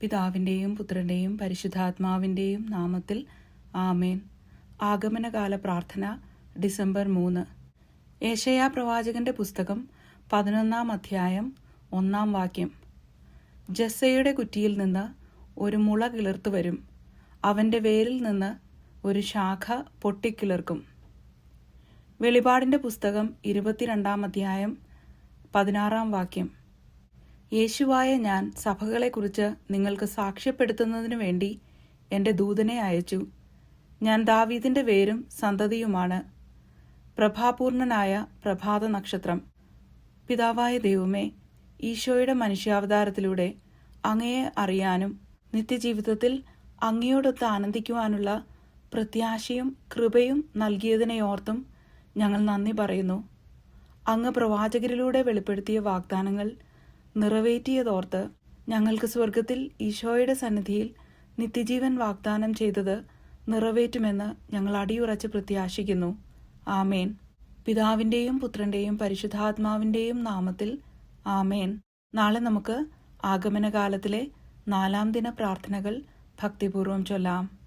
പിതാവിന്റെയും പുത്രന്റെയും പരിശുദ്ധാത്മാവിന്റെയും നാമത്തിൽ ആമേൻ. ആഗമനകാല പ്രാർത്ഥന ഡിസംബർ മൂന്ന്. ഏഷയാ പ്രവാചകന്റെ പുസ്തകം പതിനൊന്നാം അധ്യായം ഒന്നാം വാക്യം. ജസ്സയുടെ കുറ്റിയിൽ നിന്ന് ഒരു മുള കിളിർത്തു വരും. അവന്റെ വേരിൽ നിന്ന് ഒരു ശാഖ പൊട്ടിക്കിളിർക്കും. വെളിപാടിന്റെ പുസ്തകം ഇരുപത്തിരണ്ടാം അധ്യായം പതിനാറാം വാക്യം. യേശുവായ ഞാൻ സഭകളെക്കുറിച്ച് നിങ്ങൾക്ക് സാക്ഷ്യപ്പെടുത്തുന്നതിനു വേണ്ടി എന്റെ ദൂതനെ അയച്ചു. ഞാൻ ദാവീദിന്റെ വേരും സന്തതിയുമാണ്. പ്രഭാപൂർണനായ പ്രഭാത നക്ഷത്രം. പിതാവായ ദൈവമേ ഈശോയുടെ മനുഷ്യാവതാരത്തിലൂടെ അങ്ങയെ അറിയാനും നിത്യജീവിതത്തിൽ അങ്ങയോടൊത്ത് ആനന്ദിക്കുവാനുള്ള പ്രത്യാശയും കൃപയും നൽകിയതിനെ ഓർത്തും ഞങ്ങൾ നന്ദി പറയുന്നു. അങ്ങ് പ്രവാചകരിലൂടെ വെളിപ്പെടുത്തിയ വാഗ്ദാനങ്ങൾ നിറവേറ്റിയതോർത്ത് ഞങ്ങൾക്ക് സ്വർഗത്തിൽ ഈശോയുടെ സന്നിധിയിൽ നിത്യജീവൻ വാഗ്ദാനം ചെയ്തത് നിറവേറ്റുമെന്ന് ഞങ്ങൾ അടിയുറച്ച് പ്രത്യാശിക്കുന്നു. ആമേൻ. പിതാവിന്റെയും പുത്രന്റെയും പരിശുദ്ധാത്മാവിന്റെയും നാമത്തിൽ ആമേൻ. നാളെ നമുക്ക് ആഗമനകാലത്തിലെ നാലാം ദിന പ്രാർത്ഥനകൾ ഭക്തിപൂർവം ചൊല്ലാം.